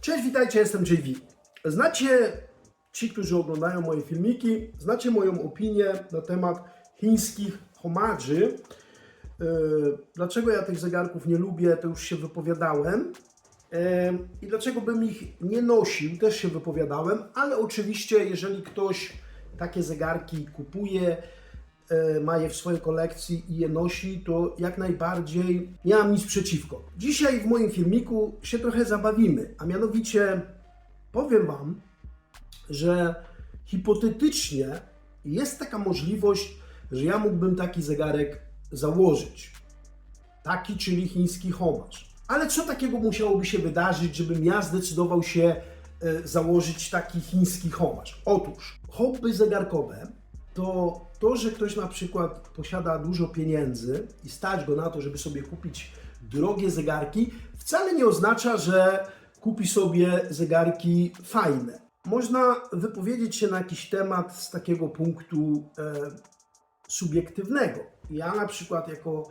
Cześć, witajcie, jestem JV. Znacie, ci, którzy oglądają moje filmiki, znacie moją opinię na temat chińskich homadży. Yy, Dlaczego ja tych zegarków nie lubię, to już się wypowiadałem. Yy, I dlaczego bym ich nie nosił, też się wypowiadałem, ale oczywiście, jeżeli ktoś takie zegarki kupuje, e, ma je w swojej kolekcji i je nosi, to jak najbardziej nie mam nic przeciwko. Dzisiaj w moim filmiku się trochę zabawimy, a mianowicie powiem Wam, że hipotetycznie jest taka możliwość, że ja mógłbym taki zegarek założyć. Taki, czyli chiński homarz. Ale co takiego musiałoby się wydarzyć, żebym ja zdecydował się e, założyć taki chiński homarz? Otóż hobby zegarkowe to to, że ktoś na przykład posiada dużo pieniędzy i stać go na to, żeby sobie kupić drogie zegarki, wcale nie oznacza, że kupi sobie zegarki fajne. Można wypowiedzieć się na jakiś temat z takiego punktu e, subiektywnego. Ja na przykład jako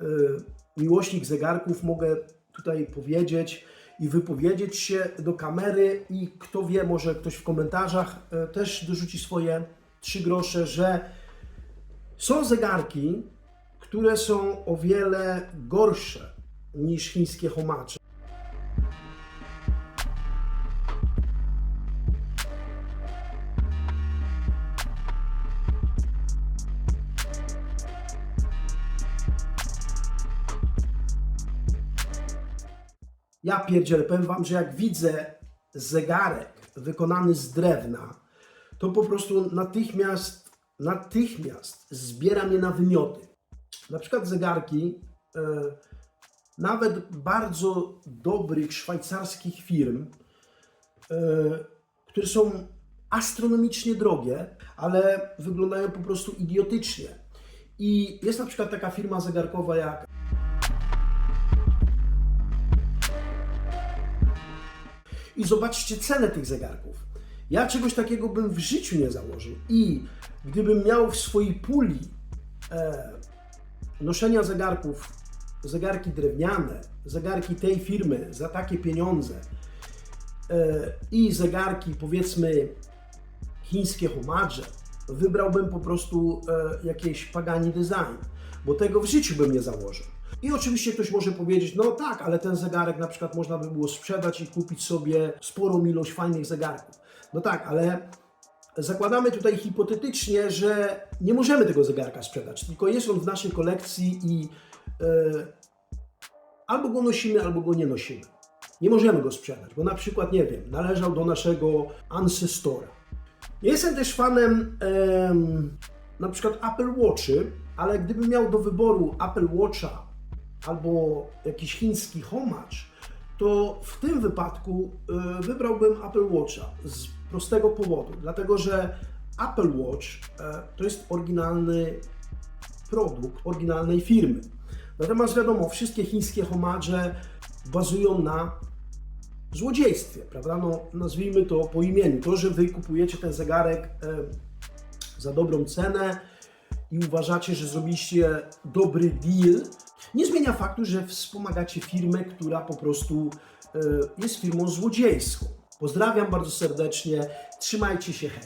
e, miłośnik zegarków mogę tutaj powiedzieć i wypowiedzieć się do kamery i kto wie, może ktoś w komentarzach e, też dorzuci swoje trzy grosze, że są zegarki, które są o wiele gorsze niż chińskie homacze. Ja pierdzielę, powiem Wam, że jak widzę zegarek wykonany z drewna, to po prostu natychmiast, natychmiast zbiera mnie na wymioty. Na przykład zegarki e, nawet bardzo dobrych szwajcarskich firm, e, które są astronomicznie drogie, ale wyglądają po prostu idiotycznie. I jest na przykład taka firma zegarkowa jak i zobaczcie cenę tych zegarków. Ja czegoś takiego bym w życiu nie założył. I gdybym miał w swojej puli e, noszenia zegarków, zegarki drewniane, zegarki tej firmy za takie pieniądze e, i zegarki powiedzmy chińskie homadże, wybrałbym po prostu e, jakieś pagani design, bo tego w życiu bym nie założył. I oczywiście ktoś może powiedzieć, no tak, ale ten zegarek na przykład można by było sprzedać i kupić sobie sporą ilość fajnych zegarków. No tak, ale zakładamy tutaj hipotetycznie, że nie możemy tego zegarka sprzedać, tylko jest on w naszej kolekcji i e, albo go nosimy, albo go nie nosimy. Nie możemy go sprzedać, bo na przykład, nie wiem, należał do naszego ancestora. Jestem też fanem em, na przykład Apple Watchy, ale gdybym miał do wyboru Apple Watcha albo jakiś chiński homage, to w tym wypadku y, wybrałbym Apple Watcha z prostego powodu, dlatego że Apple Watch e, to jest oryginalny produkt oryginalnej firmy. Natomiast wiadomo, wszystkie chińskie homadże bazują na złodziejstwie, prawda? No, nazwijmy to po imieniu. To, że wy kupujecie ten zegarek e, za dobrą cenę i uważacie, że zrobiliście dobry deal, nie zmienia faktu, że wspomagacie firmę, która po prostu e, jest firmą złodziejską. Pozdrawiam bardzo serdecznie, trzymajcie się, hej.